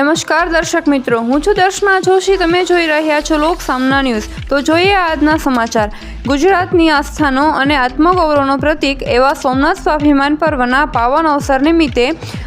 નમસ્કાર દર્શક મિત્રો, હું છું દર્શના જોશી. તમે જોઈ રહ્યા છો લોક સામના ન્યૂઝ. તો જોઈએ આજના સમાચાર. ગુજરાતની આસ્થાનો અને આત્મગૌરવનો પ્રતીક એવા સોમનાથ સ્વાભિમાન પર્વના પાવન અવસર નિમિત્તે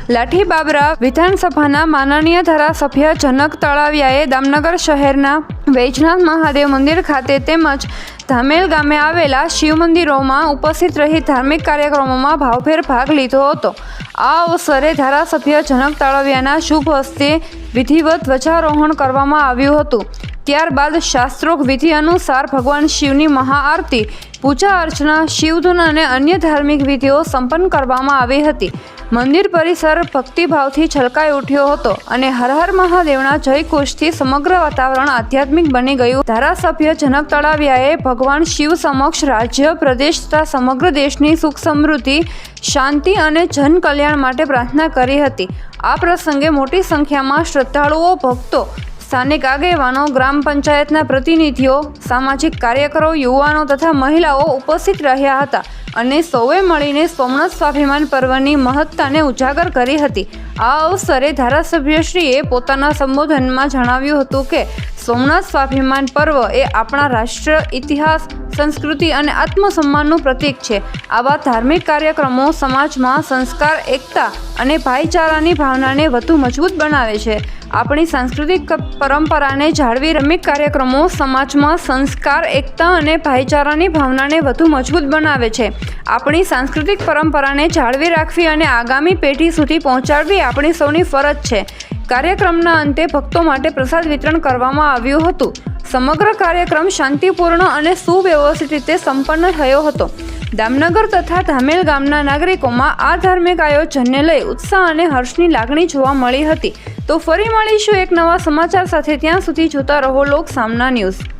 લાઠી બાબરા વિધાનસભાના માનનીય ધારાસભ્ય જનક તળાવિયાએ દામનગર શહેરના વૈજનાથ મહાદેવ મંદિર ખાતે તેમજ ધામેલ ગામે આવેલા શિવ મંદિરોમાં ઉપસ્થિત રહી ધાર્મિક કાર્યક્રમોમાં ભાવભેર ભાગ લીધો હતો. આ અવસરે ધારાસભ્ય જનક તાળવિયાના શુભ હસ્તે વિધિવત ધ્વજારોહણ કરવામાં આવ્યું હતું. ત્યારબાદ શાસ્ત્રોક્ત વિધિ અનુસાર ભગવાન શિવની મહાઆરતી, પૂજા અર્ચના, શિવધૂન અને અન્ય ધાર્મિક વિધિઓ સંપન્ન કરવામાં આવી હતી. મંદિર પરિસર ભક્તિભાવથી છલકાઈ ઉઠ્યો હતો અને હર હર મહાદેવના જયઘોષથી સમગ્ર વાતાવરણ આધ્યાત્મિક બની ગયું. ધારાસભ્ય જનક તળાવિયાએ ભગવાન શિવ સમક્ષ રાજ્ય, પ્રદેશ તથા સમગ્ર દેશની સુખ સમૃદ્ધિ, શાંતિ અને જન કલ્યાણ માટે પ્રાર્થના કરી હતી. આ પ્રસંગે મોટી સંખ્યામાં શ્રદ્ધાળુઓ, ભક્તો, સ્થાનિક આગેવાનો, ગ્રામ પંચાયતના પ્રતિનિધિઓ, સામાજિક કાર્યકરો, યુવાનો તથા મહિલાઓ ઉપસ્થિત રહ્યા હતા. અને સૌએ મળીને સોમનાથ સ્વાભિમાન પર્વની મહત્તાને ઉજાગર કરી હતી. આ અવસરે ધારાસભ્યશ્રીએ પોતાના સંબોધનમાં જણાવ્યું હતું કે સોમનાથ સ્વાભિમાન પર્વ એ આપણા રાષ્ટ્ર ઇતિહાસ સંસ્કૃતિ અને આત્મસન્માનનું પ્રતીક છે. આવા ધાર્મિક કાર્યક્રમો સમાજમાં સંસ્કાર, એકતા અને ભાઈચારાની ભાવનાને વધુ મજબૂત બનાવે છે. આપણી સાંસ્કૃતિક પરંપરાને જાળવી રમિક કાર્યક્રમો સમાજમાં સંસ્કાર, એકતા અને ભાઈચારાની ભાવનાને વધુ મજબૂત બનાવે છે. આપણી સાંસ્કૃતિક પરંપરાને જાળવી રાખવી અને આગામી પેઢી સુધી પહોંચાડવી આપણી સૌની ફરજ છે. કાર્યક્રમના અંતે ભક્તો માટે પ્રસાદ વિતરણ કરવામાં આવ્યું હતું. સમગ્ર કાર્યક્રમ શાંતિપૂર્ણ અને સુવ્યવસ્થિત રીતે સંપન્ન થયો હતો. દામનગર તથા ધામેલ ગામના નાગરિકોમાં આ ધાર્મિક આયોજનને લઈ ઉત્સાહ અને હર્ષની લાગણી જોવા મળી હતી. તો ફરી મળીશું એક નવા સમાચાર સાથે, ત્યાં સુધી જોતા રહો લોક સામના ન્યૂઝ.